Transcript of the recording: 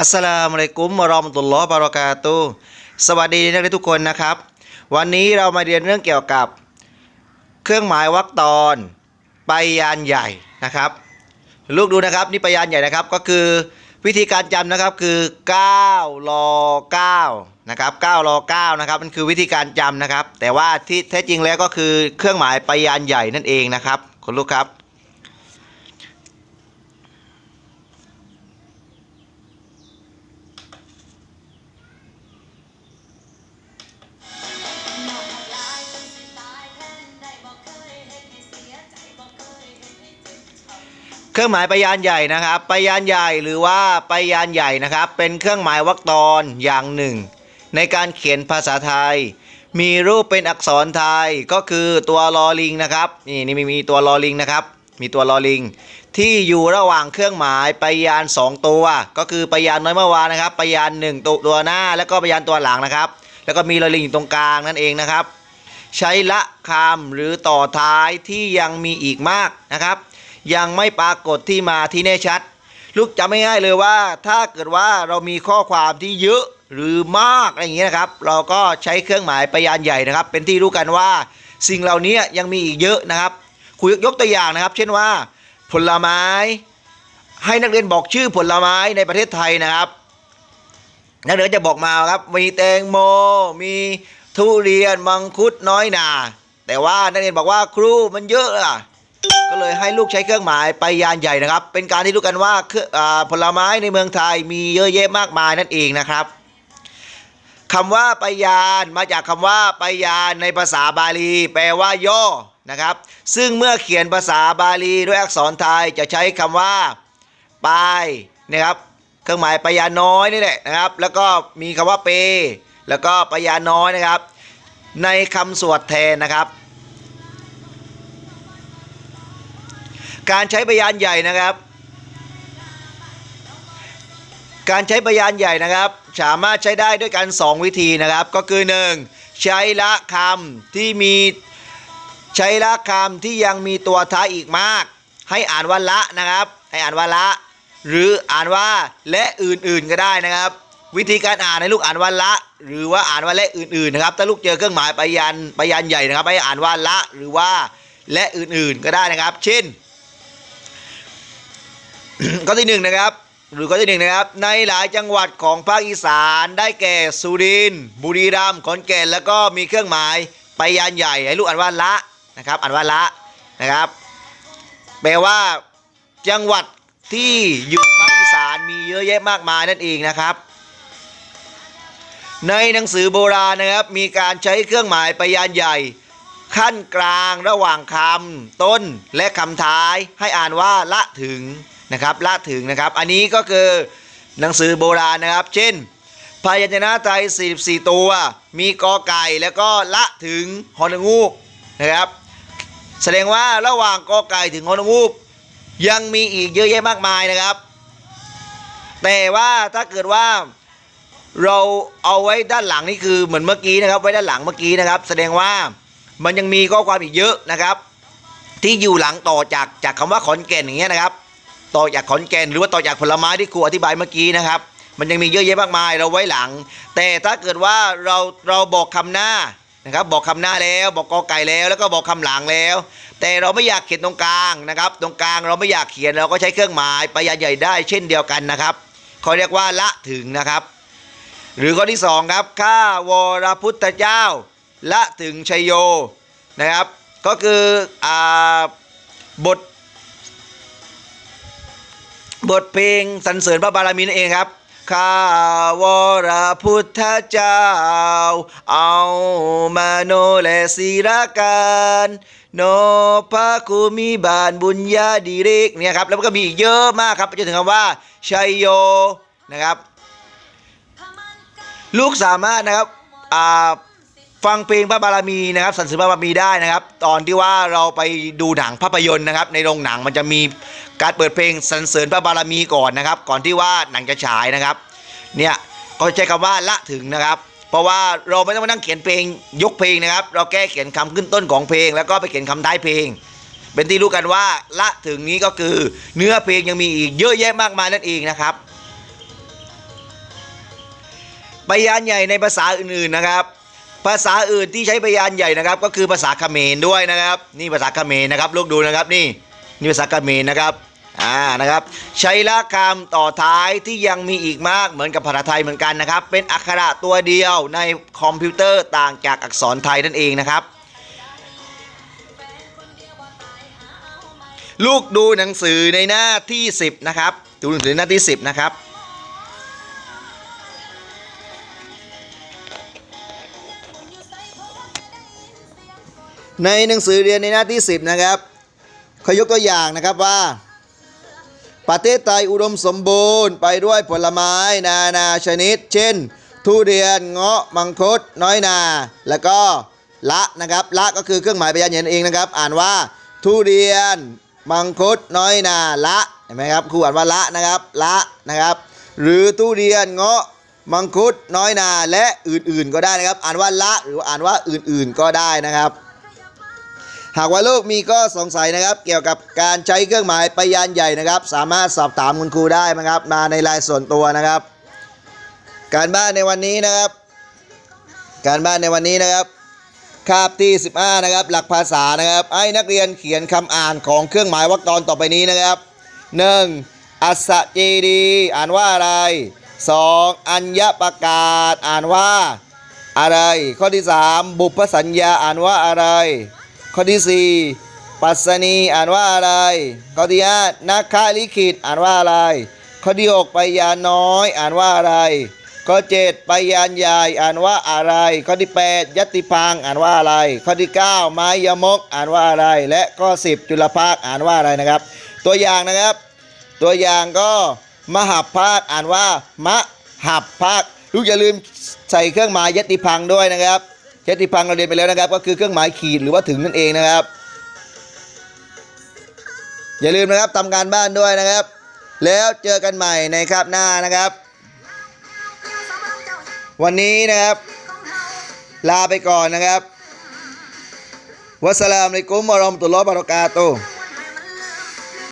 อัสสลามุอะลัยกุมวะเรอมตุลลอฮ์บารอกาตุสวัสดีนักเรียนทุกคนนะครับ วันนี้เรามาเรียนเรื่องเกี่ยวกับ เครื่องหมายวรรคตอนไปยานใหญ่นะครับ ลูกดูนะครับนี่ไปยานใหญ่นะครับก็คือวิธีการจำนะครับคือ9รอ9นะครับ9รอ9นะครับมันคือวิธีการจำนะครับ แต่ว่าที่แท้จริงแล้วก็คือเครื่องหมายไปยานใหญ่นั่นเองนะครับคุณลูกครับ เครื่องหมายไปยานใหญ่นะครับไปยานใหญ่หรือว่าไปยานใหญ่นะครับ เป็นเครื่องหมายวรรคตอนอย่างหนึ่ง ในการเขียนภาษาไทย มีรูปเป็นอักษรไทยก็คือตัวลอลิงนะครับนี่นี่มีมีตัวลอลิงนะครับ มีตัวลอลิง ที่อยู่ระหว่างเครื่องหมายไปยานสองตัว ก็คือไปยานน้อยเมื่อวานนะครับไปยานหนึ่งตัวตัวหน้า แล้วก็ไปยานตัวหลังนะครับ แล้วก็มีลอลิงอยู่ตรงกลางนั่นเองนะครับ ใช้ละคำหรือต่อท้ายที่ยังมีอีกมากนะครับ ยังไม่ปรากฏที่มาที่แน่ชัด ลูกจำไม่ง่ายเลยว่า ถ้าเกิดว่าเรามีข้อความที่เยอะหรือมากอะไรอย่างเงี้ยนะครับ เราก็ใช้เครื่องหมายไปยานใหญ่นะครับ เป็นที่รู้กันว่าสิ่งเหล่านี้ยังมีอีกเยอะนะครับคุยยกตัวอย่างนะครับ เช่นว่า ผลไม้ ให้นักเรียนบอกชื่อผลไม้ในประเทศไทยนะครับนักเรียนจะบอกมาครับ มีแตงโม มีทุเรียนมังคุดน้อยหนา แต่ว่านักเรียนบอกว่าครูมันเยอะอะ ก็เลยให้ลูกใช้เครื่องหมายไปยานใหญ่นะครับ เป็นการที่รู้กันว่าผลไม้ในเมืองไทยมีเยอะแยะมากมายนั่นเองนะครับคำว่าไปยานมาจากคำว่าไปยานในภาษาบาลี แปลว่าย่อนะครับ ซึ่งเมื่อเขียนภาษาบาลีด้วยอักษรไทยจะใช้คำว่าปายนะครับ เครื่องหมายปยานน้อยนี่แหละนะครับ แล้วก็มีคำว่าเป แล้วก็ปยาน้อยนะครับ ในคำสวดแทนนะครับ การใช้พยานใหญ่นะครับ การใช้พยานใหญ่นะครับ สามารถใช้ได้ด้วยกัน 2 วิธีนะครับ ก็คือ 1. ใช้ละคำที่มีใช้ละคำที่ยังมีตัวท้ายอีกมาก ให้อ่านว่าละนะครับ ให้อ่านว่าละ หรืออ่านว่าและอื่นๆก็ได้นะครับ วิธีการอ่านให้ลูกอ่านว่าละ หรือว่าอ่านว่าและอื่นๆนะครับ ถ้าลูกเจอเครื่องหมายไปยันไปยันใหญ่นะครับ ให้อ่านว่าละหรือว่าและอื่นๆก็ได้นะครับ เช่น ข้อที่หนึ่งนะครับหรือข้อที่หนึ่งนะครับ ในหลายจังหวัดของภาคอีสานได้แก่สุรินทร์บุรีรัมย์ขอนแก่นแล้วก็มีเครื่องหมายไปยานใหญ่ให้ลูกอ่านว่าละนะครับอ่านว่าละนะครับ แปลว่า จังหวัดที่อยู่ภาคอีสานมีเยอะแยะมากมายนั่นเองนะครับ ในหนังสือโบราณนะครับ มีการใช้เครื่องหมายไปยานใหญ่ ขั้นกลางระหว่างคำต้นและคำท้ายให้อ่านว่าละถึง นะครับละถึงนะครับ อันนี้ก็คือหนังสือโบราณนะครับ เช่น พยัญชนะไทย 44 ตัว มีกอไก่แล้วก็ละถึงฮอนงูกนะครับ แสดงว่าระหว่างกอไก่ถึงฮอนงูกยังมีอีกเยอะแยะมากมายนะครับ แต่ว่าถ้าเกิดว่าเราเอาไว้ด้านหลังนี่คือเหมือนเมื่อกี้นะครับ ไว้ด้านหลังเมื่อกี้นะครับ แสดงว่ามันยังมีข้อความอีกเยอะนะครับ ที่อยู่หลังต่อจากจากคำว่าขอนแก่นอย่างเงี้ยนะครับ ต่อจากขอนแก่นหรือว่าต่อจากผลไม้ที่ครูอธิบายเมื่อกี้นะครับ มันยังมีเยอะแยะมากมายเราไว้หลัง แต่ถ้าเกิดว่าเราเราบอกคำหน้านะครับบอกคำหน้าแล้วบอกกอไก่แล้วแล้วก็บอกคำหลังแล้ว แต่เราไม่อยากเขียนตรงกลางนะครับ ตรงกลางเราไม่อยากเขียนเราก็ใช้เครื่องหมายประหยัดใหญ่ได้เช่นเดียวกันนะครับเขาเรียกว่าละถึงนะครับ หรือข้อที่สองครับข้าวรพุทธเจ้า ละถึงชัยโยนะครับ ก็คืออ่าบท บทเพลงสรรเสริญพระบารมีนั่นเองครับข้าวรพุทธเจ้า เอามาโนและศีรการโนพระคุมีบานบุญญาดีเรกเนี่ยครับ แล้วก็มีอีกเยอะมากครับจนถึงคำว่าชัยโยนะครับ ลูกสามารถนะครับอ่าฟังเพลงพระบารมีนะครับสรรเสริญพระบารมีได้นะครับ ตอนที่ว่าเราไปดูหนังภาพยนตร์นะครับ ในโรงหนังมันจะมี การเปิดเพลงสรรเสริญพระบารมีก่อนนะครับ ก่อนที่ว่าหนังจะฉายนะครับ เนี่ยก็ใช้คำว่าละถึงนะครับ เพราะว่าเราไม่ต้องมานั่งเขียนเพลงยกเพลงนะครับ เราแก้เขียนคำขึ้นต้นของเพลง แล้วก็ไปเขียนคำท้ายเพลง เป็นที่รู้กันว่าละถึงนี้ก็คือเนื้อเพลงยังมีอีกเยอะแยะมากมายนั่นเองนะครับพยานใหญ่ในภาษาอื่นๆนะครับ ภาษาอื่นที่ใช้พยานใหญ่นะครับ ก็คือภาษาเขมรด้วยนะครับ นี่ภาษาเขมรนะครับลูกดูนะครับ นี่นี่ภาษาเขมรนะครับ อ่านะครับใช้ละคำต่อท้ายที่ยังมีอีกมากเหมือนกับภาษาไทยเหมือนกันนะครับ เป็นอักขระตัวเดียวในคอมพิวเตอร์ต่างจากอักษรไทยนั่นเองนะครับ ลูกดูหนังสือในหน้าที่ 10 นะครับ ดูหนังสือหน้าที่ 10 นะครับในหนังสือเรียนในหน้าที่ 10 นะครับเขายกตัวอย่างนะครับว่า ประเทศไทยอุดมสมบูรณ์ไปด้วยผลไม้นานาชนิด เช่น ทุเรียนเงาะมังคุดน้อยนา แล้วก็ละนะครับละก็คือเครื่องหมายพยานเห็นเองนะครับ อ่านว่าทุเรียนมังคุดน้อยนาละเห็นไหมครับครูอ่านว่าละนะครับละนะครับ หรือทุเรียนเงาะมังคุดน้อยนาและอื่นๆก็ได้นะครับ อ่านว่าละหรืออ่านว่าอื่นๆก็ได้นะครับ หากว่าลูกมีก็สงสัยนะครับ เกี่ยวกับการใช้เครื่องหมายพยานใหญ่นะครับ สามารถสอบถามคุณครูได้นะครับ มาในไลน์ส่วนตัวนะครับ การบ้านในวันนี้นะครับ การบ้านในวันนี้นะครับคาบที่ 15 นะครับ หลักภาษานะครับ ให้นักเรียนเขียนคำอ่านของเครื่องหมายวรรคตอนต่อไปนี้นะครับ 1. อัสสะเจดี อ่านว่าอะไร 2. อัญญประกาศ อ่านว่าอะไร ข้อที่ 3 บุพสัญญา อ่านว่าอะไร ข้อที่ 4 ปัสนีอ่านว่าอะไร ข้อที่5นักคาลิขิตอ่านว่าอะไร ข้อที่6ปยานน้อยอ่านว่าอะไร ข้อ7ปยานใหญ่อ่านว่าอะไร ข้อที่ 8 ยติพังอ่านว่าอะไร ข้อที่ 9 ไม้ยมกอ่านว่าอะไร และข้อ 10 จุลภาคอ่านว่าอะไรนะครับ ตัวอย่างนะครับ ตัวอย่างก็มหับภาคอ่านว่ามะหับภาคลูกอย่าลืมใส่เครื่องหมายยติพังด้วยนะครับ ยตติพังเราเรียนไปแล้วนะครับ ก็คือเครื่องหมายขีดหรือว่าถึงนั่นเองนะครับ อย่าลืมนะครับทำการบ้านด้วยนะครับ แล้วเจอกันใหม่ในคาบหน้านะครับ วันนี้นะครับ ลาไปก่อนนะครับวัสสลามอะลัยกุมวะเรอมตุลลอฮ์บารากาตุ